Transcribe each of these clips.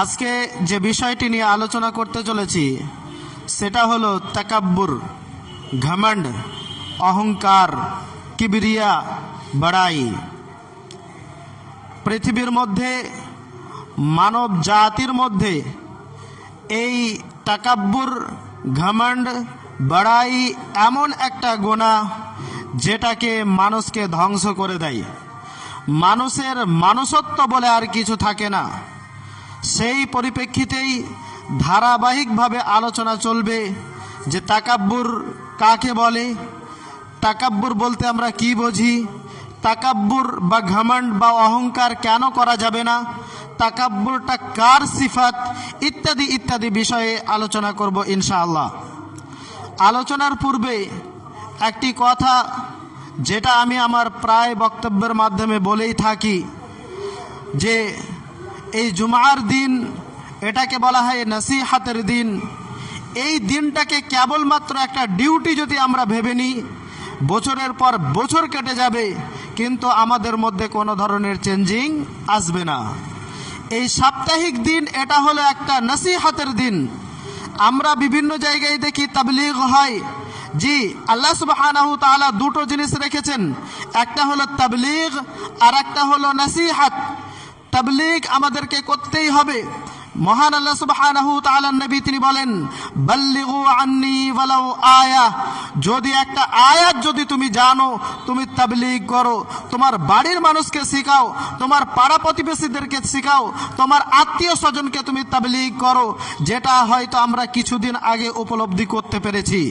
আজকে যে বিষয়টি নিয়ে আলোচনা করতে চলেছি, সেটা হলো তাকাব্বুর ঘমণ্ড অহংকার, কিবরিয়া, বড়াই। পৃথিবীর মধ্যে, মানব জাতির মধ্যে এই তাকাব্বুর ঘমণ্ড বড়াই এমন একটা গোনা যেটাকে মানুষকে ধ্বংস করে দেয়। মানুষের মানুষত্ব বলে আর কিছু থাকে না। সেই পরিপ্রেক্ষিতেই ধারাবাহিকভাবে আলোচনা চলবে যে তাকাব্বুর কাকে বলে, তাকাব্বুর বলতে আমরা কি বুঝি, তাকাব্বুর বা ঘমণ্ড বা অহংকার কেন করা যাবে না, তাকাব্বুরটা কার সিফাত, ইত্যাদি ইত্যাদি বিষয়ে আলোচনা করব ইনশাআল্লাহ। আলোচনার পূর্বে একটি কথা যেটা আমি আমার প্রায় বক্তব্যের মাধ্যমে বলেই থাকি যে এই জুমার দিন, এটাকে বলা হয় নসিহাতের দিন। এই দিনটাকে কেবলমাত্র একটা ডিউটি যদি আমরা ভেবে নিই, বছরের পর বছর কেটে যাবে, কিন্তু আমাদের মধ্যে কোনো ধরনের চেঞ্জিং আসবে না। এই সাপ্তাহিক দিন, এটা হলো একটা নসিহাতের দিন। আমরা বিভিন্ন জায়গায় দেখি তাবলিগ হয়। জি, আল্লাহ তাআলা দুটো জিনিস রেখেছেন। একটা হলো তাবলিগ আর একটা হলো নসিহাত। তাবলিগ আমাদেরকে করতেই হবে। মহান আল্লাহ সুবহানাহু তাআলা নবী তিনি বলেন, বাল্লিগু আন্নি ওয়ালাউ আয়া। যদি একটা আয়াত যদি তুমি জানো, তুমি তাবলিগ করো। তোমার বাড়ির মানুষকে শেখাও, তোমার পাড়া প্রতিবেশীদেরকে শেখাও, তোমার আত্মীয় স্বজনকে তুমি তাবলিগ করো, যেটা হয়তো আমরা কিছুদিন আগে উপলব্ধি করতে পেরেছি।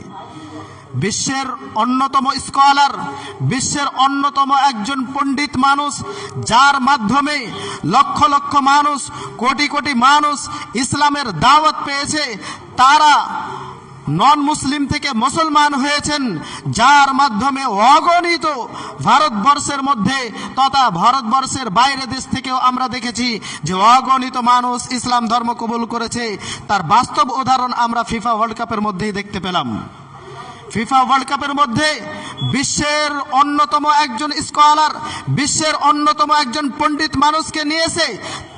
বিশ্বের অন্যতম স্কলার, বিশ্বের অন্যতম একজন পণ্ডিত মানুষ, যার মাধ্যমে লক্ষ লক্ষ মানুষ, কোটি কোটি মানুষ ইসলামের দাওয়াত পেয়েছে। তারা নন মুসলিম থেকে মুসলমান হয়েছেন, যার মাধ্যমে অগণিত ভারতবর্ষের মধ্যে তথা ভারতবর্ষের বাইরে দেশ থেকেও আমরা দেখেছি যে অগণিত মানুষ ইসলাম ধর্ম কবুল করেছে। তার বাস্তব উদাহরণ আমরা ফিফা ওয়ার্ল্ড কাপের মধ্যেই দেখতে পেলাম। ফিফা ওয়ার্ল্ড কাপের মধ্যে বিশ্বের অন্যতম একজন স্কলার বিশ্বের অন্যতম একজন পণ্ডিত মানুষকে নিয়েছে।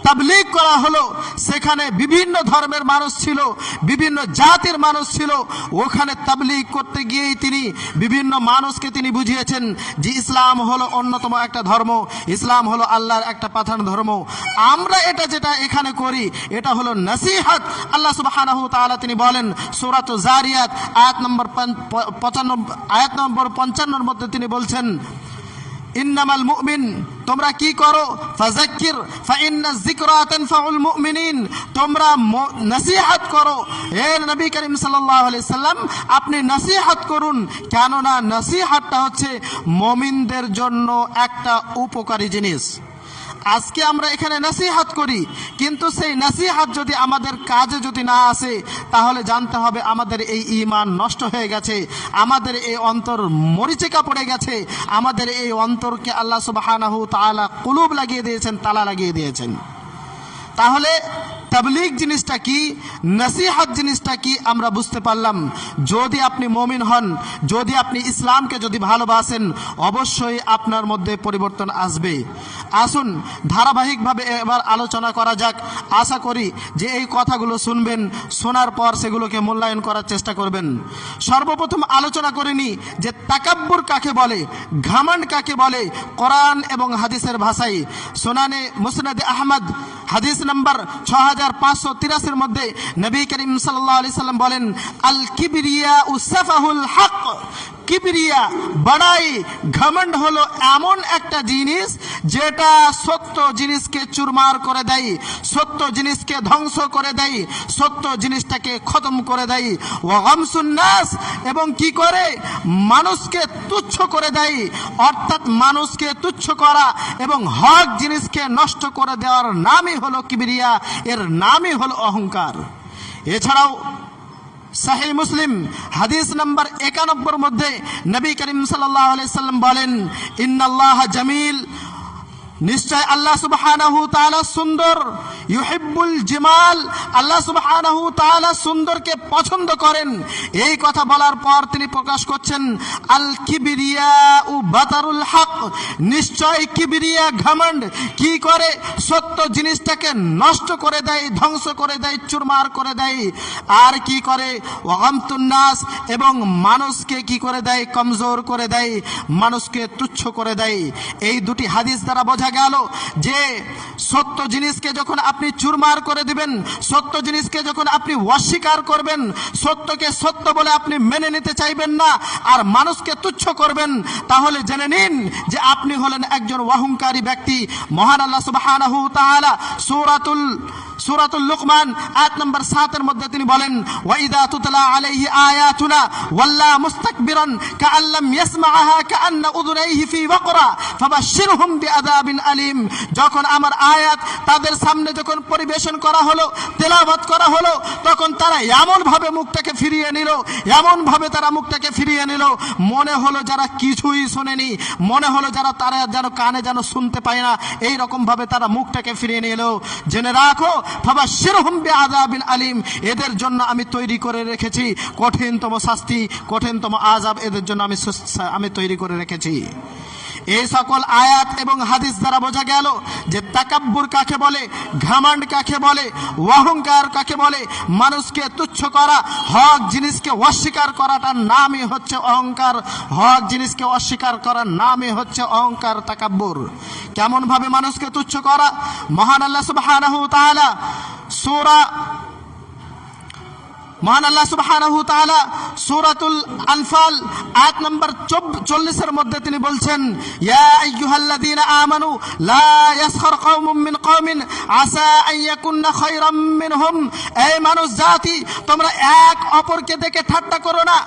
তাবলিগ করা হলো। সেখানে বিভিন্ন ধর্মের মানুষ ছিল, বিভিন্ন জাতির মানুষ ছিল। ওখানে তাবলিগ করতে গিয়েই তিনি বিভিন্ন মানুষকে তিনি বুঝিয়েছেন যে ইসলাম হলো অন্যতম একটা ধর্ম, ইসলাম হলো আল্লাহর একটা পাঠান ধর্ম। আমরা এটা যেটা এখানে করি, এটা হলো নসিহাত। আল্লাহ তাআলা তিনি বলেন, সূরাত জারিয়াত, আয়াত নম্বর পঁচানব্বই আয়াত নম্বর পঞ্চান্নর মধ্যে তিনি বলছেন, ইন্নামাল মুমিন তোমরা কি করো? ফাজাক্কির ফাইন্না যিকরা তানফাউল মুমিনিন। তোমরা নসিহত করো। হে নবী করিম সাল্লাল্লাহু আলাইহি সাল্লাম, আপনি নসিহত করুন। কেননা নসিহতটা হচ্ছে মমিনদের জন্য একটা উপকারী জিনিস। আজকে আমরা এখানে নাসিহাত করি, কিন্তু সেই নাসিহাত যদি আমাদের কাজে যদি না আসে, তাহলে জানতে হবে আমাদের এই ইমান নষ্ট হয়ে গেছে, আমাদের এই অন্তর মরিচিকা পড়ে গেছে, আমাদের এই অন্তরকে আল্লাহ সুবাহানাহু তালা কুলুব লাগিয়ে দিয়েছেন, তালা লাগিয়ে দিয়েছেন। তাহলে তাবলিগ জিনিসটা কি, নসিহাত জিনিসটা কি, আমরা বুঝতে পারলাম। যদি আপনি মমিন হন, যদি আপনি ইসলামকে যদি ভালোবাসেন, অবশ্যই আপনার মধ্যে পরিবর্তন আসবে। আসুন, ধারাবাহিকভাবে এবার আলোচনা করা যাক। আশা করি যে এই কথাগুলো শুনবেন, শোনার পর সেগুলোকে মূল্যায়ন করার চেষ্টা করবেন। সর্বপ্রথম আলোচনা করে নি যে তাকাব্বুর কাকে বলে, ঘামান্ড কাকে বলে, কোরআন এবং হাদিসের ভাষায়। সোনানে মুসনাদে আহমদ হাদিস নাম্বার ছ হাজার পাঁচশো তিরাশির মধ্যে নবী করিম সাল্লাহ আলি সাল্লাম বলেন আল কিবরিয়া উসাফাহুল হক। কিবরিয়া বড়াই ঘমন্ড হলো এমন একটা জিনিস যেটা সত্য জিনিসকে চুরমার করে দেয়, সত্য জিনিসকে ধ্বংস করে দেয়, সত্য জিনিসটাকে খতম করে দেয়। ওয়ামসুন্নাস এবং কি করে? মানুষকে তুচ্ছ করে দেয়, অর্থাৎ মানুষকে তুচ্ছ করা এবং হক জিনিসকে নষ্ট করে দেওয়ার নামই হলো কিবরিয়া এর নামই হলো অহংকার। এছাড়াও সাহি মুসলিম, হাদিস নাম্বার একানব্বর মধ্যে নবী করিম সাল্লাহ সাল্লাম বলেন, ইন্নাল্লাহ জামিল। নিশ্চয় আল্লাহ তাআলা সুন্দর। ইউহিব্বুল জিমাল, আল্লাহ তাআলা সুন্দরকে পছন্দ করেন। এই কথা বলার পর তিনি প্রকাশ করছেন, আল কিবরিয়া উ বাতারুল হক। নিশ্চয় কিবরিয়া ঘমন্ড কি করে সত্য জিনিসটাকে নষ্ট করে দেয়, ধ্বংস করে দেয়, চুরমার করে দেয়, আর কি করে? ওয়াগামতুন্নাস এবং মানুষকে কি করে দেয়? কমজোর করে দেয়, মানুষকে তুচ্ছ করে দেয়। এই দুটি হাদিস দ্বারা বোঝা গেল যে সত্য জিনিসকে যখন আপনি চুরমার করে দিবেন। সত্য জিনিসকে যখন আপনি অস্বীকার করবেন, সত্যকে সত্য বলে আপনি মেনে নিতে চাইবেন না আর মানুষকে তুচ্ছ করবেন, তাহলে জেনে নিন যে আপনি হলেন একজন অহংকারী ব্যক্তি। মহান আল্লাহ তাআলা সূরাতুল সূরাতুল লুকমান নম্বর 7 এর মধ্যে তিনি বলেন, ওয়াইদা তুতলা আলাইহি আয়াতুনা ওয়াল্লা মুস্তাকবিরান কাআল্লাম ইয়াসমাআহা উযুনাইহি ফি ফাবাশশিরহুম বিআযাবিন আলিম। যখন আমার আয়াত তাদের সামনে যখন পরিবেশন করা হলো, তেলাওয়াত করা হলো, তখন তারা এমন ভাবে মুখটাকে ফিরিয়ে নিল এমন ভাবে তারা মুখটাকে ফিরিয়ে নিল। মনে হলো যারা কিছুই শোনেনি, মনে হলো যারা তারা যেন কানে যেন শুনতে পায় না এই রকম ভাবে তারা মুখটাকে ফিরিয়ে নিল। জেনে রাখো বাবা সেরহম বে আজাবিন আলিম, এদের জন্য আমি তৈরি করে রেখেছি কঠিনতম শাস্তি, কঠিনতম আজাব এদের জন্য আমি আমি তৈরি করে রেখেছি। এই সকল আয়াত এবং হাদিস দ্বারা বোঝা গেল যে তাকাব্বুর কাকে বলে, ঘামান্ড কাকে বলে, অহংকার কাকে বলে, মানুষকে তুচ্ছ করা, হক জিনিসকে অস্বীকার করাটার নামই হচ্ছে অহংকার, হক জিনিসকে অস্বীকার করার নামই হচ্ছে অহংকার, তাকাব্বুর। কেমন ভাবে মানুষকে তুচ্ছ করা? মহান আল্লাহ তাআলা সূরা মহান আল্লাহ সুবহানাহু তাআলা সূরাতুল আনফাল, আয়াত নম্বর 40 এর মধ্যে তিনি বলছেন, ইয়া আইয়ুহাল্লাযীনা আমানু, লা ইয়াসখার কওমুম মিন কওমিন, আসা আন ইয়াকুননা খায়রাম মিনহুম। এই মানুষ জাতি, তোমরা এক অপরকে দেখে ঠাট্টা করো না,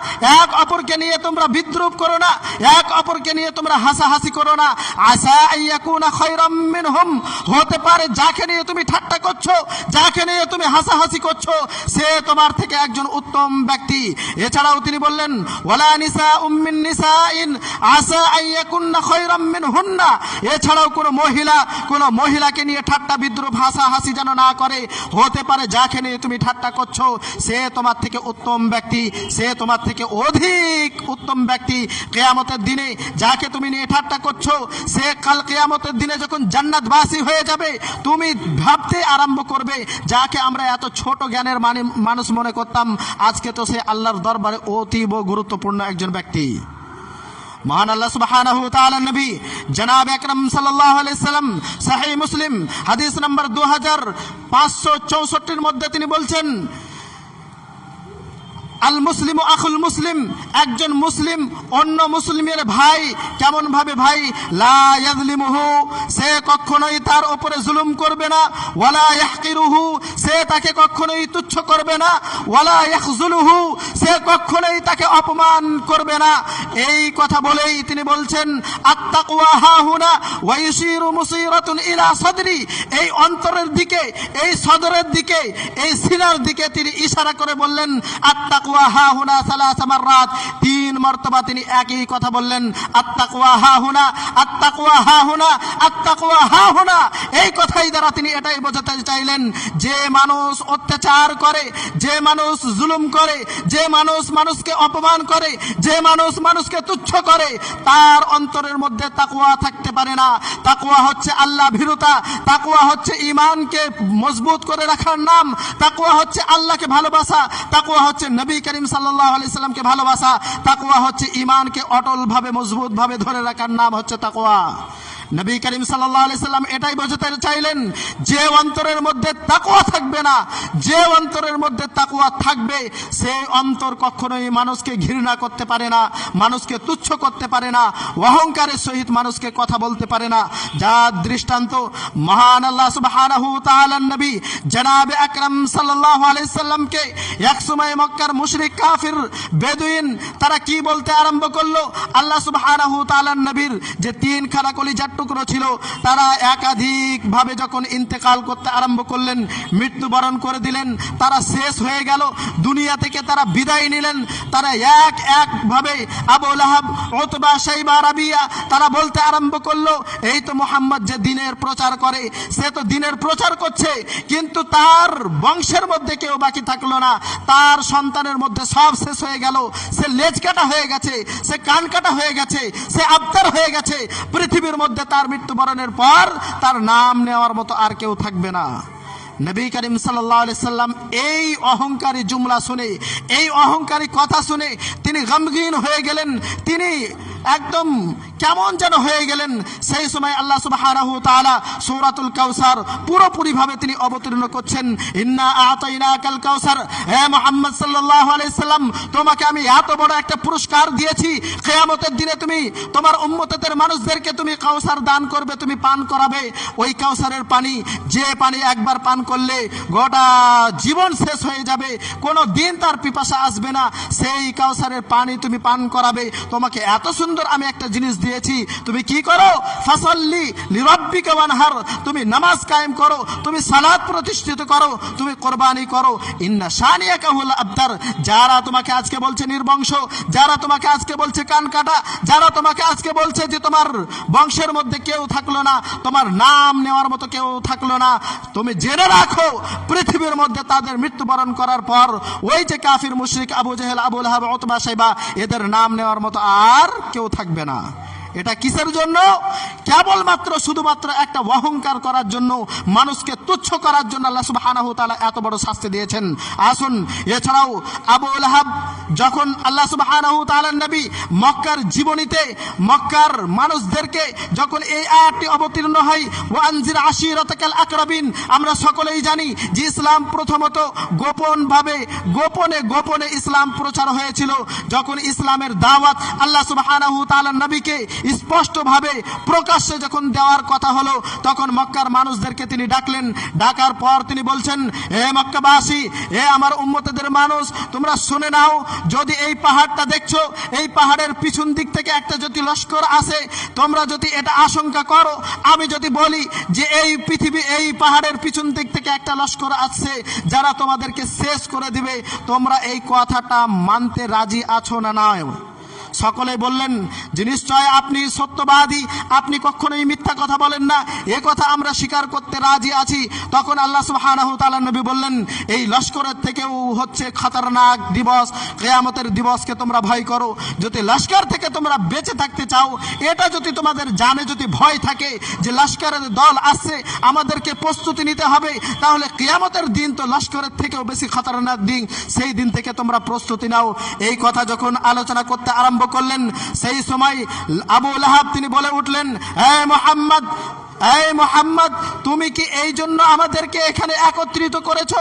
এক অপরকে নিয়ে তোমরা বিদ্রুপ করো না, এক অপরকে নিয়ে তোমরা হাসাহাসি করো না। আসা আন ইয়াকুনা খায়রাম মিনহুম, হতে পারে যাকে নিয়ে তুমি ঠাট্টা করছ, যাকে নিয়ে তুমি হাসাহাসি করছ, সে তোমার থেকে একজন উত্তম ব্যক্তি। এছাড়াও তিনি বললেন, ওয়ালা নিসা উম্মিন নিসাইন, আসা আইয়াকুন্না খায়রাম মিনহুন্না। এছাড়াও কোনো মহিলা, কোনো মহিলাকে নিয়ে ঠাট্টা বিদ্রুপ হাসাহাসি যেন না করে, হতে পারে যাকে নিয়ে তুমি ঠাট্টা করছ, সে তোমার থেকে উত্তম ব্যক্তি, সে তোমার থেকে অধিক উত্তম ব্যক্তি। কেয়ামতের দিনে যাকে তুমি নিয়ে ঠাট্টা করছ, সে কাল কেয়ামতের দিনে যখন জান্নাতবাসী হয়ে যাবে, তুমি ভাবতে আরম্ভ করবে, যাকে আমরা এত ছোট জ্ঞানের মানে মানুষ মনে করতাম, আজকে তো সে আল্লাহর দরবারে অতীব গুরুত্বপূর্ণ একজন ব্যক্তি। মহান আল্লাহ সুবহানাহু তাআলা নবী, জনাব আকরাম সাল্লাল্লাহু আলাইহি সাল্লাম সহিহ মুসলিম, হাদিস নম্বর 2564 এর মধ্যে তিনি বলছেন আল মুসলিম আখুল মুসলিম, একজন মুসলিম অন্য মুসলিমের ভাই কেমন ভাবে ভাই? লা ইয়াজলিমুহু সে কখনোই তার উপরে জুলুম করবে না। ওয়ালা ইয়াহকিরুহু, সে তাকে কখনোই তুচ্ছ করবে না। ওয়ালা ইয়াখজুলুহু, সে কখনোই তাকে অপমান করবে না। এই কথা বলেই তিনি বলছেন, আত্তাকওয়া হাহুনা ওয়া ইউশিরু মুসিরাতুন ইলা সাদরি। এই অন্তরের দিকে, এই সদরের দিকে, এই সিনার দিকে তিনি ইশারা করে বললেন আত্তাকওয়া হাহুনা সালাসা মাররাত। তিন মর্তবা তিনি একই কথা বললেন হাহুনা আত্তাকওয়া হাহুনা এই কথাই দ্বারা তিনি এটাই বোঝাতে চাইলেন, যে মানুষ অত্যাচার করে, যে মানুষ জুলুম করে, যে মানুষ মানুষকে অপমান করে, যে মানুষ মানুষকে তুচ্ছ করে, তার অন্তরের মধ্যে তাকুয়া থাকতে পারে না। তাকুয়া হচ্ছে আল্লাহ ভীরুতা, তাকুয়া হচ্ছে ইমানকে মজবুত করে রাখার নাম, তাকুয়া হচ্ছে আল্লাহকে ভালোবাসা, তাকুয়া হচ্ছে নবী করিম সাল্লাহ আলাইহি সাল্লামকে ভালোবাসা তাকুয়া হচ্ছে ইমানকে অটলভাবে মজবুত ভাবে ধরে রাখার নাম হচ্ছে তাকুয়া নবী করিম সাল্লাম এটাই বোঝাতে চাইলেন, যে অন্তরের মধ্যে তাকুয়া থাকবে না, যে অন্তরের মধ্যে তাকুয়া থাকবে, সেই অন্তর কখনোই মানুষকে ঘৃণা করতে পারে না, মানুষকে তুচ্ছ করতে পারে না অহংকারের সহিত মানুষকে কথা বলতে পারে না। যার দৃষ্টান্ত মহান আল্লাহ সুবহানাহু তাআলার নবী জনাবে আকরাম সাল্লাল্লাহু আলাইহি সাল্লামকে, এক সময় মক্কার মুশরিক কাফির, বেদুইন, তারা কি বলতে আরম্ভ করল? আল্লাহ সুবহানাহু তাআলার নবীর যে তিন খানা কলিজার টুকরো ছিল, তারা একাধিকভাবে যখন ইন্তেকাল করতে আরম্ভ করলেন, মৃত্যুবরণ করে দিলেন, তারা শেষ হয়ে গেল, দুনিয়া থেকে তারা বিদায় নিলেন, তারা এক একভাবে আবুল আহাব ওতবা সাইবা রাবিয়া, তারা বলতে আরম্ভ করল, এই তো মোহাম্মদ যে দিনের প্রচার করে, সে তো দিনের প্রচার করছে, কিন্তু তার বংশের মধ্যে কেউ বাকি থাকল না, তার সন্তানের মধ্যে সব শেষ হয়ে গেল, সে লেজ কাটা হয়ে গেছে, সে কান কাটা হয়ে গেছে, সে আবতার হয়ে গেছে, পৃথিবীর মধ্যে তার মৃত্যুবরণের পর তার নাম নেওয়ার মতো আর কেউ থাকবে না। নবী করিম সাল্লাহ সাল্লাম এই অহংকারী জুমলা শুনে, এই অহংকারী কথা শুনে তিনি গমগীন হয়ে গেলেন। তিনি একদম কেমন যেন হয়ে গেলেন, সেই সময় আল্লাহ সুবহানাহু তাআলা সৌরাতুল কাউসার পুরোপুরি ভাবে তিনি অবতীর্ণ করছেন। ইন্না আতাইনা কাল কাউসার হে মুহাম্মদ সাল্লাল্লাহু আলাইহি সাল্লাম, তোমাকে আমি এত বড় একটা পুরস্কার দিয়েছি, কিয়ামতের দিনে তুমি তোমার উম্মতের মানুষদেরকে তুমি কাউসার দান করবে, তুমি পান করাবে। ওই কাউসারের পানি, যে পানি একবার পান করলে গোটা জীবন শেষ হয়ে যাবে, কোনো দিন তার পিপাসা আসবে না। সেই কাউসারের পানি তুমি পান করাবে। তোমাকে এত সুন্দর আমি একটা জিনিস দিয়েছি। তুমি কি করো? ফাসল্লি লিরব্বিকা ওয়ানহার। তুমি নামাজ কায়েম করো, তুমি সালাত প্রতিষ্ঠিত করো, তুমি কোরবানি করো। ইন্না শানিয়াকা হুল আবতার যারা তোমাকে আজকে বলছে নির্বংশ, যারা তোমাকে আজকে বলছে কান কাটা, যারা তোমাকে আজকে বলছে যে তোমার বংশের মধ্যে কেউ থাকল না, তোমার নাম নেওয়ার মতো কেউ থাকল না। তুমি জেনে রাখো, পৃথিবীর মধ্যে তাদের মৃত্যুবরণ করার পর ওই যে কাফির মুশরিক Abu Jahl, Abul hub অতবা Shaiba, এদের নাম নেওয়ার মতো আর কেউ থাকবে না। এটা কিসের জন্য? কেবলমাত্র শুধুমাত্র একটা অহংকার করার জন্য, মানুষকে তুচ্ছ করার জন্য আল্লাহ তাআলা এত বড় শাস্তি দিয়েছেন। আসুন, এছাড়াও আবু লাহাব যখন আল্লাহ তাআলার নবী মক্কার জীবনীতে মক্কার মানুষদেরকে যখন এই আয়াতটি অবতীর্ণ হয়, ওয়ানজির আশিরাতাকাল আকরাবিন, আমরা সকলেই জানি যে ইসলাম প্রথমত গোপন ভাবে গোপনে গোপনে ইসলাম প্রচার হয়েছিল। যখন ইসলামের দাওয়াত আল্লাহ তাআলার নবীকে স্পষ্টভাবে প্রকাশ্যে যখন দেওয়ার কথা হলো, তখন মক্কার মানুষদেরকে তিনি ডাকলেন। ডাকার পর তিনি বলছেন হে মক্কাবাসী হে আমার উম্মতদের মানুষ, তোমরা শুনে নাও যদি এই পাহাড়টা দেখছ, এই পাহাড়ের পিছন দিক থেকে একটা যদি লস্কর আসে তোমরা যদি এটা আশঙ্কা করো, আমি যদি বলি যে এই পৃথিবী, এই পাহাড়ের পিছন দিক থেকে একটা লস্কর আসছে যারা তোমাদেরকে শেষ করে দিবে, তোমরা এই কথাটা মানতে রাজি আছো না নয়? সকলে বললেন যে নিশ্চয় আপনি সত্যবাদী। আপনি কখনোই মিথ্যা কথা বলেন না। এ কথা আমরা স্বীকার করতে রাজি আছি। তখন আল্লাহ সুবহানাহু তাআলা নবী বললেন, এই লস্করের থেকেও হচ্ছে খতরনাক দিবস। কেয়ামতের দিবসকে তোমরা ভয় করো। যদি লস্কর থেকে তোমরা বেঁচে থাকতে চাও, এটা যদি তোমাদের জানে যদি ভয় থাকে যে লস্করের দল আসছে, আমাদেরকে প্রস্তুতি নিতে হবে, তাহলে কেয়ামতের দিন তো লস্করের থেকেও বেশি খতরনাক দিন। সেই দিন থেকে তোমরা প্রস্তুতি নাও। এই কথা যখন আলোচনা করতে আরম্ভ করলেন। সেই সময় আবু লাহাব তিনি বলে উঠলেন হ্যাঁ মোহাম্মদ এই মোহাম্মদ, তুমি কি এই জন্য আমাদেরকে এখানে একত্রিত করেছ?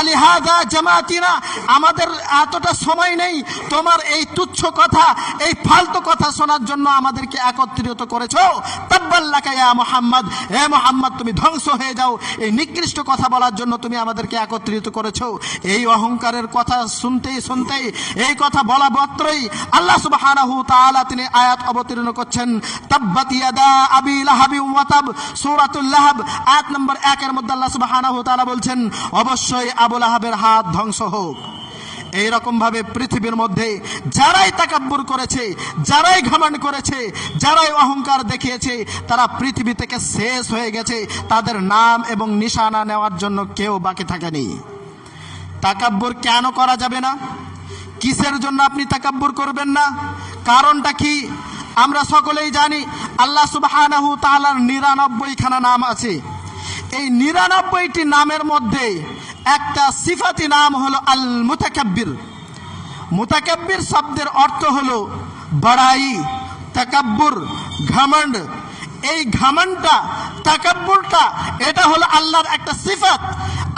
আলিহাদা জামাতিনা, আমাদের এতটা সময় নেই। তোমার এই তুচ্ছ কথা, এই ফালতু কথা শোনার জন্য আমাদেরকে একত্রিত করেছ? তাব্বাল্লাকা ইয়া মোহাম্মদ, হে মোহাম্মদ, তুমি ধ্বংস হয়ে যাও। এই নিকৃষ্ট কথা বলার জন্য তুমি আমাদেরকে একত্রিত করেছ। এই অহংকারের কথা শুনতেই শুনতেই, এই কথা বলা মাত্রই আল্লাহ সুবহানাহু তিনি আয়াত অবতীর্ণ করছেন। তাব্বাত ইয়াদা আবি লাহাবি ওয়া সূরাতুল লাহাব, আয়াত নম্বর 1 এর মধ্যে আল্লাহ সুবহানাহু তাআলা বলছেন, অবশ্যই আবু লাহাবের হাত ধ্বংস হোক। এইরকম ভাবে পৃথিবীর মধ্যে যারাই তাকাব্বুর করেছে, যারাই ঘমণ্ড করেছে, যারাই অহংকার দেখিয়েছে, তারা পৃথিবী থেকে শেষ হয়ে গেছে। তাদের নাম এবং নিশানা নেওয়ার জন্য কেউ বাকি থাকেনি। তাকাব্বুর কেন করা যাবে না? কিসের জন্য আপনি তাকাব্বুর করবেন না? কারণটা কি? আমরা সকলেই জানি আল্লাহ তাআলার নিরানব্বই খানা নাম আছে। এই নিরানব্বইটি নামের মধ্যে একটা সিফাতি নাম হলো আল মুতাকাব্বির মুতাকাব্বির শব্দের অর্থ হলো বড়াই, তাকাব্বুর ঘমন্ড এই ঘমনটা তাকাব্বুরটা, এটা হলো আল্লাহর একটা সিফাত।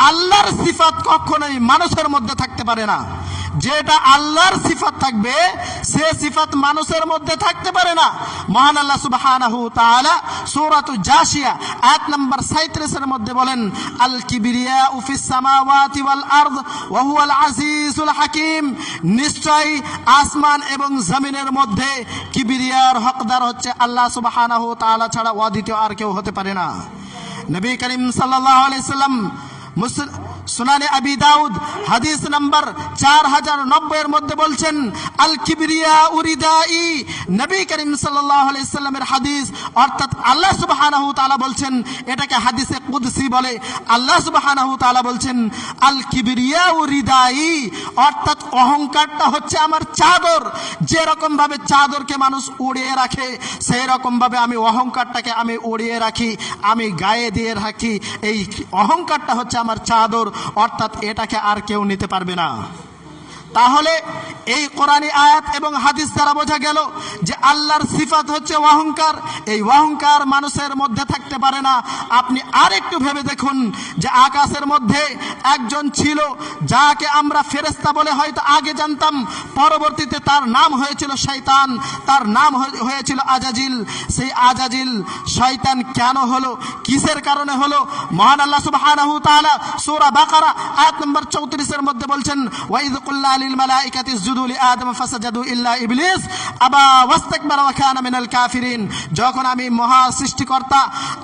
আল্লাহর সিফাত কখনোই মানুষের মধ্যে থাকতে পারে না। যেটা আল্লাহর সিফাত থাকবে, সে সিফাত মানুষের মধ্যে থাকতে পারে না। মহান আল্লাহ সুবহানাহু তাআলা সূরাতু জাসিয়া আয়াত নাম্বার 37 এর মধ্যে বলেন, আল কিবরিয়া ফিস সামাওয়াতি ওয়াল আরদ, ওয়া হুয়াল আজিজুল হাকিম। নিশ্চয় আসমান এবং জমিনের মধ্যে কিবরিয়ার হকদার হচ্ছে আল্লাহ সুবহানাহু তাআলা ছাড়া অদ্বিতীয় আর কেউ হতে পারে না। নবী করিম সাল্লাল্লাহু আলাইহি সাল্লাম মুসল- সুনানে আবি দাউদ, হাদিস নাম্বার চার হাজার নব্বইয়ের মধ্যে বলছেন, আল কিবরিয়া উরিদাই, নবী করিম সাল্লামের হাদিস, অর্থাৎ আল্লাহ তাআলা বলছেন, এটাকে হাদিসে কুদসি বলে। আল্লাহ সুবহানাহু তাআলা বলছেন, আল কিবরিয়া উরিদাই, অর্থাৎ অহংকারটা হচ্ছে আমার চাদর। যেরকম ভাবে চাদরকে মানুষ উড়িয়ে রাখে সেই রকম ভাবে আমি অহংকারটাকে আমি উড়িয়ে রাখি, আমি গায়ে দিয়ে রাখি। এই অহংকারটা হচ্ছে আমার চাদর। অর্থাৎ এটাকে আর কেউ নিতে পারবে না। তাহলে এই কোরআনী আয়াত এবং হাদিস দ্বারা বোঝা গেল যে আল্লাহর সিফাত হচ্ছে অহংকার এই অহংকার মানুষের মধ্যে থাকতে পারে না। আপনি আর একটু ভেবে দেখুন যে আকাশের মধ্যে একজন ছিল যাকে আমরা ফেরেস্তা বলে হয়তো আগে জানতাম। পরবর্তীতে তার নাম হয়েছিল শয়তান। তার নাম হয়ে- হয়েছিল আজাজিল। সেই আজাজিল শয়তান কেন হলো? কিসের কারণে হলো? মহান আল্লাহ তাআলা সূরা বাকারা আয়াত নম্বর চৌত্রিশের মধ্যে বলছেন ওয়াইদ কুল্লা লিল মালাইকাতি ইসজুদু লি আদম ফাসাজাদু ইল্লা ইবলিস আবা ওয়াস্তাকবারা ওয়া যখন আমি মহা সৃষ্টিকর্তা,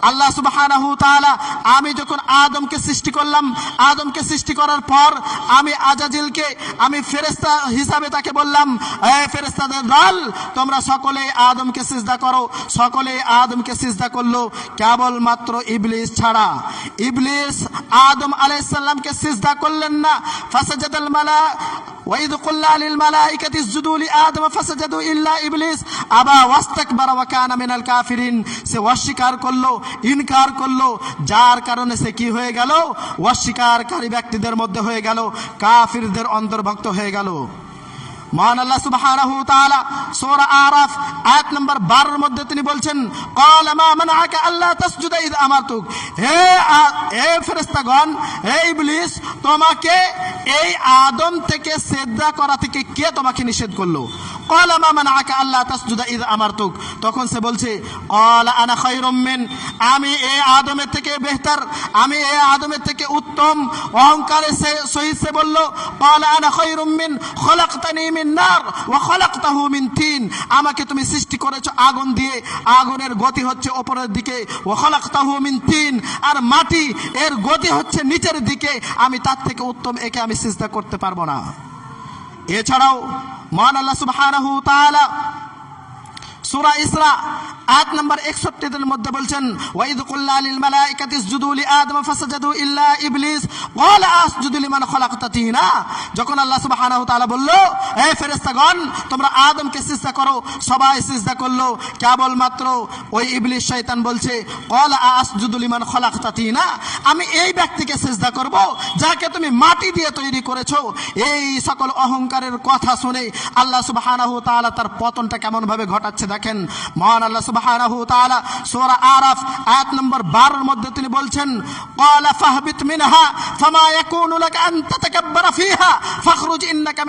আল্লাহ সুবহানাহু তাআলা, আমি যখন আদমকে সৃষ্টি করলাম, আদমকে সৃষ্টি করার পর আমি আজাজিলকে, আমি ফেরেশতা হিসাবে তাকে বললাম, এ ফেরেশতাদের দল, তোমরা সকলে আদমকে সিজদা করো সকলে আদমকে সিজদা করল কেবল মাত্র ইবলিস ছাড়া। ইবলিস আদম আলাইহিস সালামকে সিজদা করলেন না। ফাসাজাদাল মালা ওয়াইদ কুল্লা লিল اسجدوا لآدم فسجدوا إلا إبليس ইল্লা ইবলিস আবা من কাফিরিন সে অস্বীকার করল, ইনকার করল, যার কারণে সে কি হয়ে গেল? অস্বীকারী ব্যক্তিদের মধ্যে হয়ে গেল, কাফিরদের অন্তর্ভুক্ত হয়ে গেল। মহান আল্লাহ সুবাহ সোরা আরাফ, আয়াত নম্বর বারোর মধ্যে তিনি বলছেন, কল আমাকে আল্লাহ তসজুদা ঈদ আমার তুক হে হে ফেরেস্তাগণ হে ইবলিস, তোমাকে এই আদম থেকে সেদ্দা করা থেকে কে তোমাকে নিষেধ করল? কলা মা মানা আকা আল্লাহ তাসজুদা ইদ আমার তুক তখন সে বলছে কলা আনা খৈরম্মেন আমি এ আদমের থেকে বেহতার, আমি এ আদমের থেকে উত্তম। অহংকারে সে শহীদ সে বলল কলা আনা খৈরম্মিন খলাক তানি মিন নার ও খলাক তাহু মিন তিন আমাকে তুমি সৃষ্টি করেছ আগুন দিয়ে। আগুনের গতি হচ্ছে ওপরের দিকে। ও খলাক তাহু মিন তিন আর মাটি, এর গতি হচ্ছে নিচের দিকে। আমি তার থেকে উত্তম, একে আমি সৃষ্টি করতে পারব না। এছাড়াও মহান আল্লাহ সুবহানাহু তাআলা সূরা ইসরা, আয়াত নাম্বার 61 এর মধ্যে বলছেন, ওয়াইদ কুল্লা লিল মালাইকাতি ইসজুদু লি আদম ফাসাজাদু ইল্লা ইবলিস। ক্বালা আসজুদু লিমান খলাকতা তিনা। যখন আল্লাহ সুবহানাহু তাআলা বলল, হে ফেরেশতাগণ, তোমরা আদমকে সিজদা করো, সবাই সিজদা করল কেবল মাত্র ওই ইবলিস শয়তান বলছে, ক্বালা আসজুদু লিমান খলাকতা তিনা। আমি এই ব্যক্তিকে সিজদা করব, যাকে তুমি মাটি দিয়ে তৈরি করেছ। এই সকল অহংকারের কথা শুনে আল্লাহ সুবহানাহু তাআলা তার পতনটা কেমন ভাবে ঘটাচ্ছে দেখেন। মহান আল্লাহ তাআলা সূরা আরাফ, আয়াত নম্বর 12 এর মধ্যে তিনি বলছেন ইন্নাকা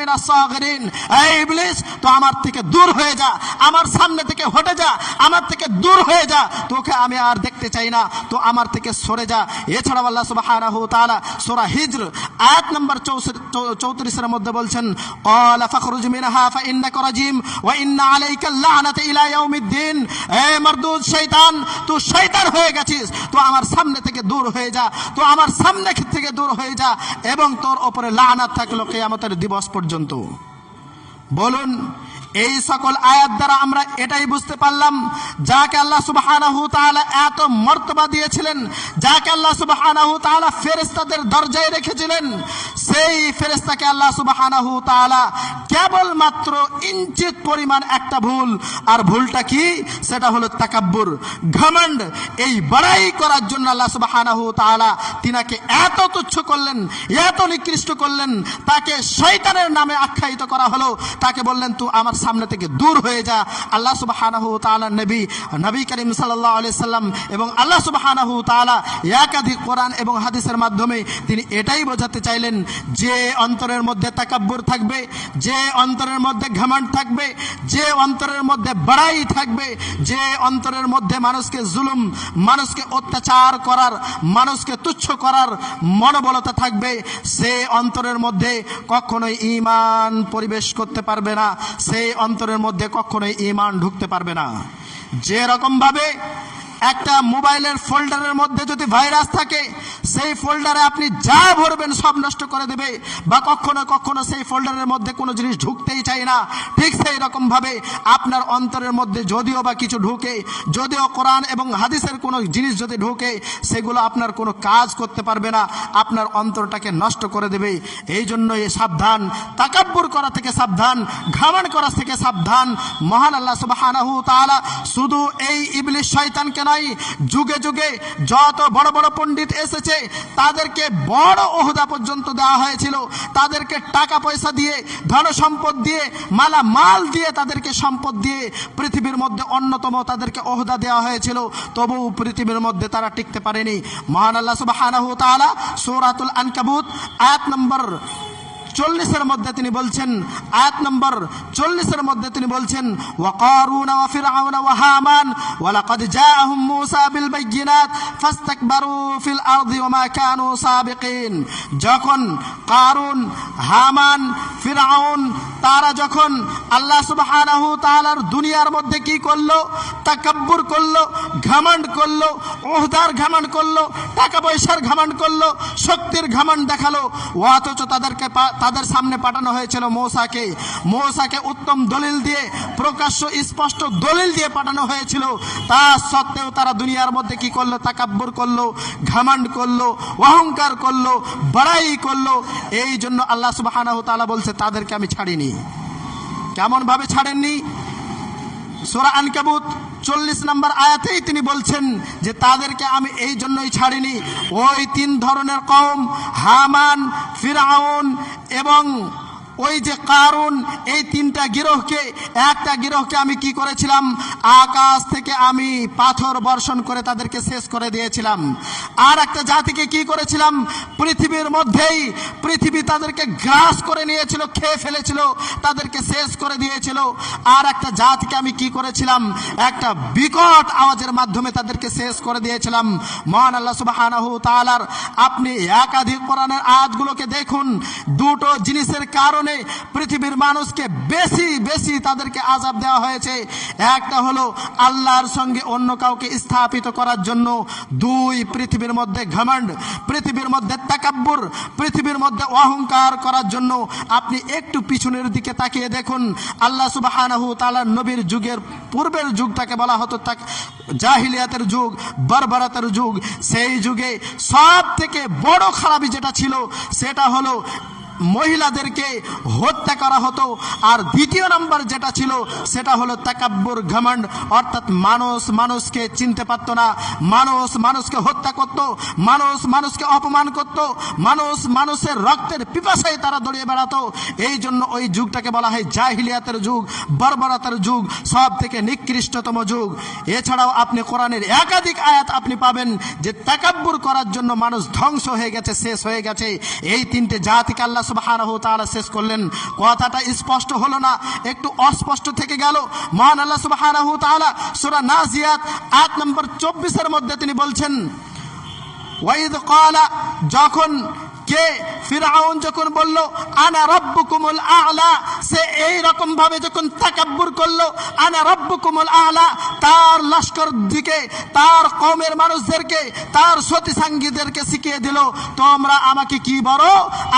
আমার থেকে দূর হয়ে যা, আমার সামনে থেকে হটে যা, আমার থেকে দূর হয়ে যা, তোকে আমি আর দেখতে চাই না, তো আমার থেকে সরে যা। এছাড়াও আল্লাহ সুবহানাহু তাআলা সূরা হিজর, আয়াত নম্বর 34 এর মধ্যে বলছেন, ক্বালা ফাখরুজ মিনহা ফাইন্নাকা রাজিম ওয়া ইন্না আলাইকা ইলা ইয়াউমিদ্দিন। এ মরদুদ শয়তান তুই শয়তান হয়ে গেছিস। তো আমার সামনে থেকে দূর হয়ে যা। তো আমার সামনে থেকে দূর হয়ে যা। এবং তোর ওপরে লানাত থাকল কেয়ামতের দিবস পর্যন্ত। বলুন এই সকল আয়াত দ্বারা আমরা এটাই বুঝতে পারলাম, যাকে আল্লাহ তাআলা এত মর্তবা দিয়েছিলেন, যাকে আল্লাহ সুবহানাহু তাআলা ফেরেশতাদের দরজায় রেখেছিলেন, সেই ফেরেশতাকে আল্লাহ সুবহানাহু তাআলা কেবল মাত্র ইঞ্চিত পরিমাণ একটা ভুল। আর ভুলটা কি? সেটা হলো তাকাব্বুর ঘমন্ড এই বড়াই করার জন্য আল্লাহ তাআলা তিনাকে এত তুচ্ছ করলেন, এত নিকৃষ্ট করলেন, তাকে শৈতানের নামে আখ্যায়িত করা হলো, তাকে বললেন, তুই আমার সামনে থেকে দূর হয়ে যা। আল্লাহ সুবাহানাহু তাআলা নবী নবী করিম সাল্লাল্লাহু আলাইহি সাল্লাম এবং আল্লাহ সুবাহানাহু তাআলা একাধিক কোরআন এবং হাদিসের মাধ্যমে তিনি এটাই বোঝাতে চাইলেন যে অন্তরের মধ্যে তাকাব্বুর থাকবে, যে অন্তরের মধ্যে ঘমণ্ড থাকবে, যে অন্তরের মধ্যে বড়াই থাকবে, যে অন্তরের মধ্যে মানুষকে জুলুম, মানুষকে অত্যাচার করার, মানুষকে তুচ্ছ করার মনোবলতা থাকবে। সে অন্তরের মধ্যে কখনোই ঈমান পরিবেশ করতে পারবে না। সেই অন্তরের মধ্যে কখনোই ইমান ঢুকতে পারবে না। যে রকম ভাবে একটা মোবাইলের ফোল্ডারের মধ্যে যদি ভাইরাস থাকে, সেই ফোল্ডারে আপনি যা ভরবেন সব নষ্ট করে দেবে। বা কখনো কখনো সেই ফোল্ডারের মধ্যে কোনো জিনিস ঢুকতেই চায় না। ঠিক সেই রকমভাবে আপনার অন্তরের মধ্যে যদিও বা কিছু ঢুকে, যদিও কোরআন এবং হাদিসের কোনো জিনিস যদি ঢুকে, সেগুলো আপনার কোনো কাজ করতে পারবে না। আপনার অন্তরটাকে নষ্ট করে দেবে। এই জন্য এই সাবধান, তাকাব্বুর করা থেকে সাবধান ঘামান করা থেকে সাবধান। মহান আল্লাহ তাআলা শুধু এই ইবলিশ শয়তানকে নয় যুগে যুগে যত বড় বড় পণ্ডিত এসেছে, তাদেরকে বড় ওহদা পর্যন্ত দেওয়া হয়েছিল। তাদেরকে টাকা পয়সা দিয়ে, ধন সম্পদ দিয়ে, মালা মাল দিয়ে তাদেরকে সম্পদ দিয়ে পৃথিবীর মধ্যে অন্যতম তাদেরকে ওহদা দেওয়া হয়েছিল। তবুও পৃথিবীর মধ্যে তারা টিকতে পারেনি। মহান আল্লাহ তাআলা সূরাতুল আনকাবুত, আয়াত নম্বর চল্লিশের মধ্যে তিনি বলছেন, আয়াত নম্বর চল্লিশের মধ্যে তিনি বলছেন, ওয়াকারুন ওয়া ফিরআউন ওয়া হামান ওয়া লাকাদ জাআহুম মূসা বিল বাইয়িনাত, ফাস্তাকবারু ফিল আরদি ওয়া মা কানু সাবিকিন। যখন কারুন, হামান, ফিরআউন, তারা যখন আল্লাহ সুবহানাহু তাআলার দুনিয়ার মধ্যে কি করল? তাকাব্বুর করল, ঘমন্ড করল ওহদার ঘমন্ড করল, টাকা পয়সার ঘমন্ড করল, শক্তির ঘমন্ড দেখাল। অথচ তাদেরকে তাদের সামনে পাঠানো হয়েছিল মৌসাকে। মৌসাকে উত্তম দলিল দিয়ে, প্রকাশ্য স্পষ্ট দলিল দিয়ে পাঠানো হয়েছিল। তা সত্ত্বেও তারা দুনিয়ার মধ্যে কি করল? তাকাব্বুর করল, ঘমন্ড করল, অহংকার করল, বড়াই করল। এই জন্য আল্লাহ তাআলা বলছে, তাদেরকে আমি ছাড়িনি। কেমন ভাবে ছাড়েননি? সোরা আনকাবুত চল্লিশ নম্বর আয়াতেই তিনি বলছেন যে, তাদেরকে আমি এই জন্যই ছাড়িনি। ওই তিন ধরনের কম হামান ফিরাউন এবং ওই যে কারণ এই তিনটা গিরোহকে, একটা গিরোহকে আমি কি করেছিলাম? আকাশ থেকে আমি পাথর বর্ষণ করে তাদেরকে শেষ করে দিয়েছিলাম। আর একটা জাতিকে কি করেছিলাম? পৃথিবীর মধ্যেই, পৃথিবী তাদেরকে গ্রাস করে নিয়েছিল, খেয়ে ফেলেছিল, তাদেরকে শেষ করে দিয়েছিল। আর একটা জাতিকে আমি কি করেছিলাম? একটা বিকট আওয়াজের মাধ্যমে তাদেরকে শেষ করে দিয়েছিলাম। মহান আল্লাহ তাআলার, আপনি একাধিক কোরআনের আয়াতগুলোকে দেখুন। দুটো জিনিসের কারণে পৃথিবীর মানুষকে বেশি বেশি তাদেরকে আজাব দেওয়া হয়েছে। একটা হলো আল্লাহর সঙ্গে অন্য কাউকে স্থাপিত করার জন্য দুই পৃথিবীর মধ্যে ঘমণ্ড, পৃথিবীর মধ্যে তাকাব্বুর, পৃথিবীর মধ্যে অহংকার করার জন্য আপনি একটু পিছনের দিকে তাকিয়ে দেখুন। আল্লাহ সুবহানাহু তাআলার নবীর যুগের পূর্বের যুগটাকে বলা হতো তাক, জাহিলিয়াতের যুগ, বর্বরতার যুগ। সেই যুগে সব থেকে বড় খারাপি যেটা ছিল, সেটা হলো মহিলাদেরকে হত্যা করা হতো। আর দ্বিতীয় নম্বর যেটা ছিল, সেটা হলো তাকাব্বুর ঘমণ্ড। অর্থাৎ মানুষ মানুষকে চিনতে পারত না। মানুষ মানুষকে হত্যা করত। মানুষ মানুষকে অপমান করত। মানুষ মানুষের রক্তের পিপাসায় তারা দড়িয়ে বেড়াতো। এই জন্য ওই যুগটাকে বলা হয় জাহিলিয়াতের যুগ, বর্বরতার যুগ সব থেকে নিকৃষ্টতম যুগ। এছাড়াও আপনি কোরআনের একাধিক আয়াত আপনি পাবেন যে তাকাব্বুর করার জন্য মানুষ ধ্বংস হয়ে গেছে, শেষ হয়ে গেছে। এই তিনটে জাতিকে আল্লাহ সুবহানাহু সুবাহ শেষ করলেন। কথাটা স্পষ্ট হলো না, একটু অস্পষ্ট থেকে গেল। মহান আল্লাহ সুবাহ সুরা সূরা নাজিয়াত আট নম্বর চব্বিশের মধ্যে তিনি বলছেন ওয়াইদ কলা যখন কে? ফিরাউন যখন বলল, আনা রব্বুকুমুল আলা সে এই রকম ভাবে যখন তাকাব্বুর করল, আনা রব্বুকুমুল আলা তার লস্কর দিকে, তার কমের মানুষদেরকে, তার সতী সাঙ্গীদেরকে শিখিয়ে দিল, তোমরা আমাকে কি বড়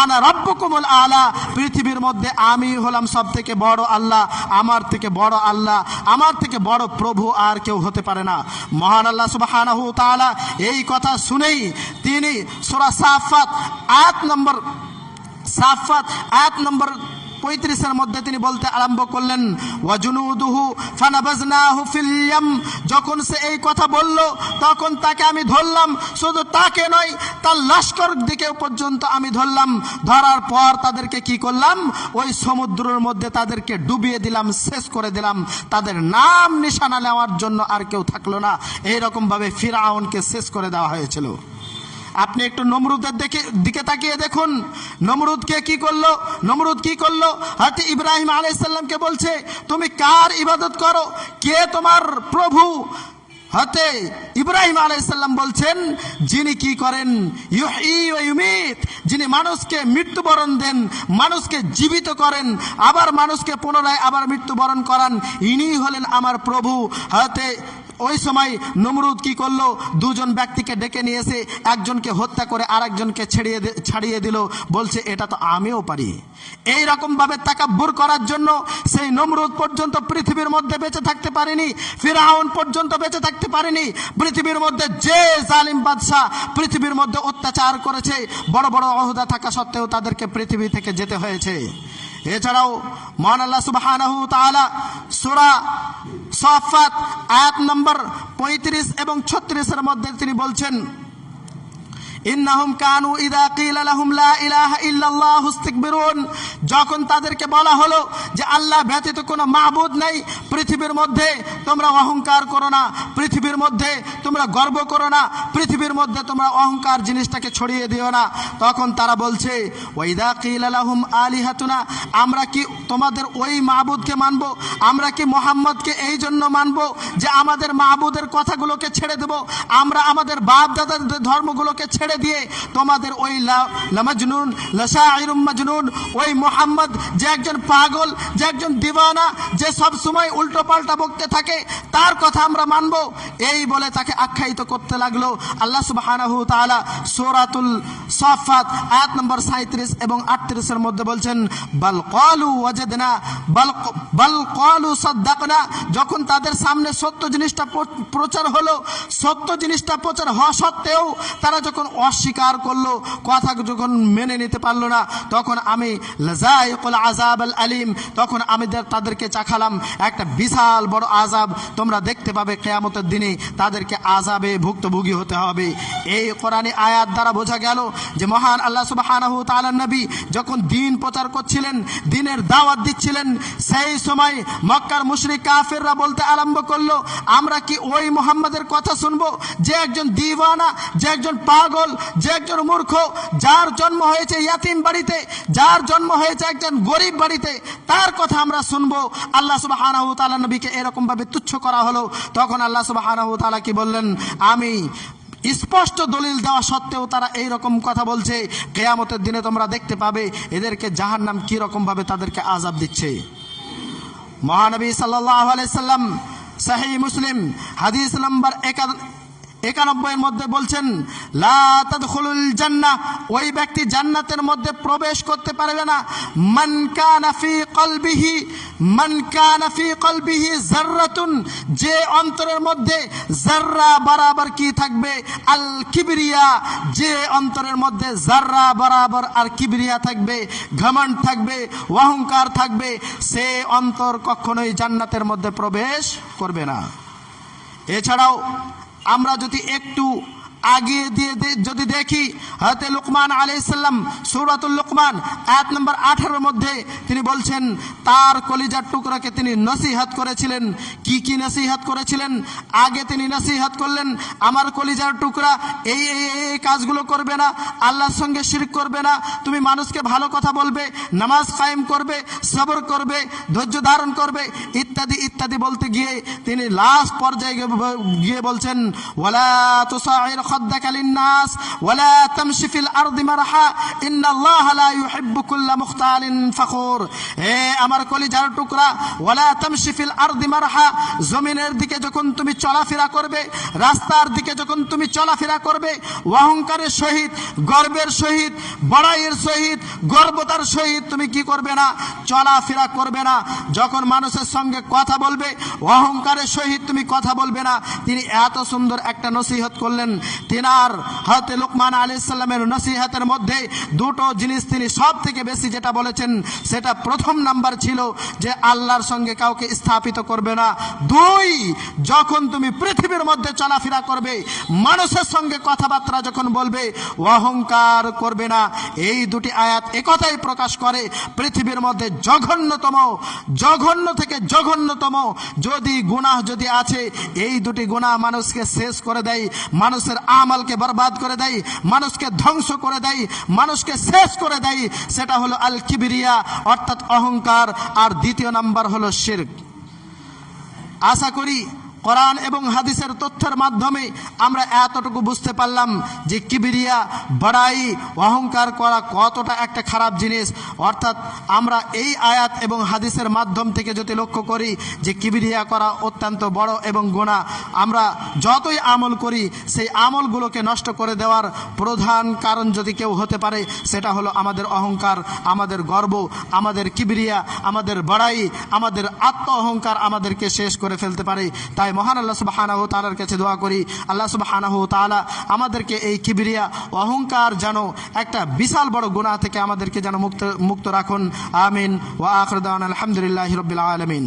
আনা রব্বুকুমুল আলা পৃথিবীর মধ্যে আমি হলাম সব থেকে বড় আল্লাহ, আমার থেকে বড় আল্লাহ, আমার থেকে বড় প্রভু আর কেউ হতে পারে না। মহান আল্লাহ তাআলা এই কথা শুনেই তিনি সূরা সাফাত আয়াত নম্বর সাফাত আয়াত নম্বর পঁয়ত্রিশের মধ্যে তিনি বলতে আরম্ভ করলেন, ওয়াজুনুদুহু ফানাবাজনাহু ফিল ইয়াম। যখন সে এই কথা বলল, তখন তাকে আমি ধরলাম, শুধু তাকে নয়, তার লস্কর দিকে পর্যন্ত আমি ধরলাম। ধরার পর তাদেরকে কি করলাম? ওই সমুদ্রের মধ্যে তাদেরকে ডুবিয়ে দিলাম, শেষ করে দিলাম। তাদের নাম নিশানা নেওয়ার জন্য আর কেউ থাকল না। এইরকম ভাবে ফিরাউনকে শেষ করে দেওয়া হয়েছিল। আপনি একটু নমরুদের দেখে দিকে তাকিয়ে দেখুন। নমরুদকে কি করল? নমরুদ কি করল? হাতে ইব্রাহিম আলাইসাল্লামকে বলছে, তুমি কার ইবাদত করো? কে তোমার প্রভু? হতে ইব্রাহিম আলাইসাল্লাম বলছেন, যিনি কি করেন? ইউমিত। যিনি মানুষকে মৃত্যুবরণ দেন, মানুষকে জীবিত করেন, আবার মানুষকে পুনরায় আবার মৃত্যুবরণ করান, ইনি হলেন আমার প্রভু। হাতে ওই সময় নমরুদ কি করল? দুজন ব্যক্তিকে ডেকে নিয়ে এসে একজনকে হত্যা করে আরেকজনকে ছেড়িয়ে ছাড়িয়ে দিল। বলছে, এটা তো আমিও পারি। এই রকম ভাবে তাকাব্বুর করার জন্য সেই নমরুদ পর্যন্ত পৃথিবীর মধ্যে বেঁচে থাকতে পারেনি। ফিরাউন পর্যন্ত বেঁচে থাকতে পারেনি। পৃথিবীর মধ্যে যে জালিম বাদশাহ পৃথিবীর মধ্যে অত্যাচার করেছে, বড় বড় অহদা থাকা সত্ত্বেও তাদেরকে পৃথিবী থেকে যেতে হয়েছে। এছাড়াও মহান আল্লাহ তাআলা সূরা সাফাত আয়াত নম্বর পঁয়ত্রিশ এবং ছত্রিশের মধ্যে তিনি বলছেন ইন্নাহুম কানু ইদা কিলা লাহুম লা ইলাহা ইল্লাল্লাহ ইস্তিকবিরুন যখন তাদেরকে বলা হলো যে আল্লাহ ব্যতীত কোনো মাবুদ নেই, পৃথিবীর মধ্যে তোমরা অহংকার করো না, পৃথিবীর মধ্যে তোমরা গর্ব করো না, পৃথিবীর মধ্যে তোমরা অহংকার জিনিসটাকে ছড়িয়ে দিও না। তখন তারা বলছে ওয়াইদা কিলা লাহুম আলিহাতুনা, আমরা কি তোমাদের ওই মাবুদকে মানব? আমরা কি মোহাম্মদকে এই জন্য মানব যে আমাদের মাহবুদের কথাগুলোকে ছেড়ে দেব? আমরা আমাদের বাপ দাদাদের ধর্মগুলোকে ছেড়ে দিয়ে তোমাদের ওই লামাজনুন লাশাইরুম মাজনুন ওই মোহাম্মদ যে একজন পাগল, যে একজন দিওয়ানা যে সব সময় উল্টো পাল্টা বকতে থাকে, তার কথা আমরা মানব। এই বলে তাকে আখ্যায়িত করতে লাগল আল্লাহ সুবহানাহু তাআলা সূরাতুল সাফাত আয়াত নম্বর 37 এবং 38 এর মধ্যে বলছেন, বাল ক্বালু ওয়াজাদনা, বাল বাল ক্বালু সাদ্দাকনা। যখন তাদের সামনে সত্য জিনিসটা প্রচার হলো, সত্য জিনিসটা প্রচার হওয়া সত্ত্বেও তারা যখন অস্বীকার করল, কথা যখন মেনে নিতে পারল না, তখন আমি আযাব আল আলিম, তখন আমি তাদেরকে চাখালাম, একটা বিশাল বড় আজাব তোমরা দেখতে পাবে কেয়ামতের দিনে, তাদেরকে আজাবে ভুক্তভোগী হতে হবে। এই কোরআনে আয়াত দ্বারা বোঝা গেল যে মহান আল্লাহ সুবহানাহু তাআলা নবী যখন দিন প্রচার করছিলেন, দিনের দাওয়াত দিচ্ছিলেন, সেই সময় মক্কার মুশরিক কাফেররা বলতে আরম্ভ করল, আমরা কি ওই মোহাম্মদের কথা শুনব? যে একজন দিওয়ানা, যে একজন পাগল যে একজন মূর্খ, যার জন্ম হয়েছে ইয়াতিম বাড়িতে, যার জন্ম হয়েছে একজন গরিব বাড়িতে, তার কথা আমরা শুনব। আল্লাহ সুবহানাহু তাআলা নবীকে এরকম ভাবে তুচ্ছ করা হলো। তখন আল্লাহ সুবহানাহু তালা কি বললেন, আমি স্পষ্ট দলিল দেওয়া সত্ত্বেও তারা এই রকম কথা বলছে, কেয়ামতের দিনে তোমরা দেখতে পাবে এদেরকে জাহান্নাম নাম রকম ভাবে তাদেরকে আজাব দিচ্ছে। মহানবী সাল্লাম সহি মুসলিম, হাদিস নম্বর একানব্বইয়ের মধ্যে বলছেন, লা তাদখুলুল জান্নাহ, ওই ব্যক্তি জান্নাতের মধ্যে প্রবেশ করতে পারবে না। মান কানা কলবিহি, মান কানা কলবিহি যাররাতুন যে অন্তরের মধ্যে জাররা বরাবর কি থাকবে? আল কিবরিয়া, যে অন্তরের মধ্যে জাররা বরাবর আর কিবরিয়া থাকবে ঘমন্ড থাকবে, অহংকার থাকবে, সে অন্তর কখনোই জান্নাতের মধ্যে প্রবেশ করবে না। এছাড়াও আমরা যদি একটু দিয়ে যদি দেখি হাতে লুকমান আলাইসাল্লাম সৌরাতুল লুকমান এক নম্বর আঠারোর মধ্যে তিনি বলছেন, তার কলিজার টুকরাকে তিনি নসিহাত করেছিলেন। কি কি নসিহাত করেছিলেন? আগে তিনি নসিহাত করলেন, আমার কলিজার টুকরা এই এই এই কাজগুলো করবে না, আল্লাহর সঙ্গে শিরক করবে না, তুমি মানুষকে ভালো কথা বলবে, নামাজ কায়েম করবে, সবর করবে, ধৈর্য ধারণ করবে, ইত্যাদি ইত্যাদি বলতে গিয়ে তিনি লাস্ট পর্যায়ে গিয়ে- বলছেন, ওয়ালা ইউহিব্বু কুল্লা মুখতালিন ফখুর। হে আমার কলিজার টুকরা, ওয়ালা তামশি ফিল আরদি মারহা, জমিনের দিকে যখন তুমি চলাফেরা করবে, রাস্তার দিকে যখন তুমি চলাফেরা করবে, অহংকারের সহিত, গর্বের সহিত, বড়াইয়ের সহিত, গর্বতার সহিত তুমি কি করবে না? চলাফেরা করবে না। যখন মানুষের সঙ্গে কথা বলবে, অহংকারের সহিত তুমি কথা বলবে না। তিনি এত সুন্দর একটা নসিহত করলেন। তিনার হতে লুকমান আলী ইসলামের নসিহাতের মধ্যে দুটো জিনিস তিনি সব থেকে বেশি যেটা বলেছেন, সেটা প্রথম নাম্বার ছিল যে আল্লাহর সঙ্গে কাউকে স্থাপিত করবে না। দুই, যখন তুমি পৃথিবীর মধ্যে চলাফেরা করবে, মানুষের সঙ্গে কথাবার্তা যখন বলবে, অহংকার করবে না। এই দুটি আয়াত একথাই প্রকাশ করে পৃথিবীর মধ্যে জঘন্যতম, জঘন্য থেকে জঘন্যতম। যদি গুনাহ যদি আছে, এই দুটি গুনাহ মানুষকে শেষ করে দেয়। মানুষের আমলকে বরবাদ করে দেয়, মানুষকে ধ্বংস করে দেয়, মানুষকে শেষ করে দেয়, সেটা হলো আল কিবিরিয়া অর্থাৎ অহংকার। আর দ্বিতীয় নাম্বার হলো শির আশা করি কোরআন এবং হাদিসের তথ্যের মাধ্যমে আমরা এতটুকু বুঝতে পারলাম যে কিবিরিয়া বড়াই অহংকার করা কতটা একটা খারাপ জিনিস। অর্থাৎ আমরা এই আয়াত এবং হাদিসের মাধ্যম থেকে যদি লক্ষ্য করি যে কিবিরিয়া করা অত্যন্ত বড় এবং গোনা আমরা যতই আমল করি, সেই আমলগুলোকে নষ্ট করে দেওয়ার প্রধান কারণ যদি কেউ হতে পারে, সেটা হলো আমাদের অহংকার, আমাদের গর্ব, আমাদের কিবিরিয়া, আমাদের বড়াই, আমাদের আত্ম অহংকার আমাদেরকে শেষ করে ফেলতে পারে। তাই মহান আল্লাহ সুবাহানাহ তালার কাছে দোয়া করি। আল্লাহ সুবাহানাহ তালা আমাদেরকে এই কিবিরিয়া অহংকার যেন একটা বিশাল বড় গুণা থেকে আমাদেরকে যেন মুক্ত মুক্ত রাখুন। আমিন। ওয়া আখরদান আলহামদুলিল্লাহ রবিল আলমিন।